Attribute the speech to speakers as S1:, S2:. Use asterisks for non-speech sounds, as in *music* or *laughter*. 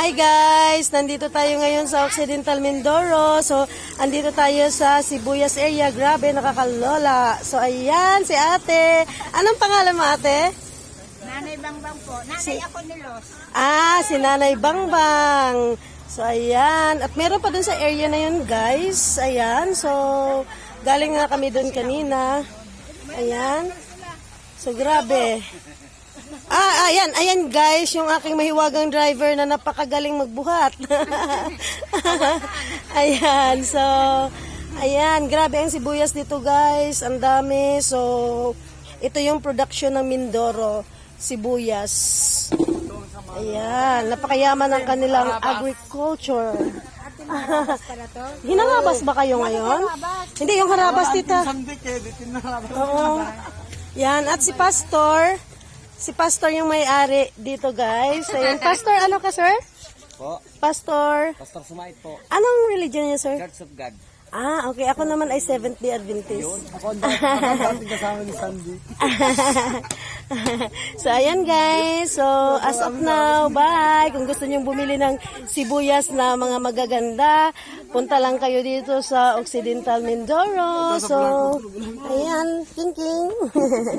S1: Hi guys! Nandito tayo ngayon sa Occidental Mindoro. So, andito tayo sa Sibuyas area. Grabe, nakakalola. So, ayan, si ate. Anong pangalan mo ate?
S2: Nanay Bangbang po. Nanay ako ni Los.
S1: Ah, si Nanay Bangbang. So, ayan. At meron pa dun sa area na yun, guys. Ayan. So, galing nga kami dun kanina. Ayan. So, grabe. Ah, ayan, ayan guys, yung aking mahiwagang driver na napakagaling magbuhat. *laughs* ayan, so, ayan, grabe ang sibuyas dito guys, ang dami. So, ito yung production ng Mindoro, sibuyas. Ayan, napakayaman ng kanilang agriculture. *laughs* Hinangabas ba kayo ngayon? Hindi, yung harabas tita. Oo. Yan, at si Pastor, si Pastor yung may-ari dito guys. Ayan, *laughs* Pastor, ano ka sir?
S3: Po,
S1: Pastor,
S3: Pastor Sumait po,
S1: anong religion niya sir?
S3: Church of God.
S1: Ah, okay. Ako naman ay Seventh-day Adventist.
S3: Ako ang dati kasama ni Sandy. *laughs*
S1: so, ayan guys. So, as of now, bye. Kung gusto nyong bumili ng sibuyas na mga magaganda, punta lang kayo dito sa Occidental Mindoro. So, ayan. King King. *laughs*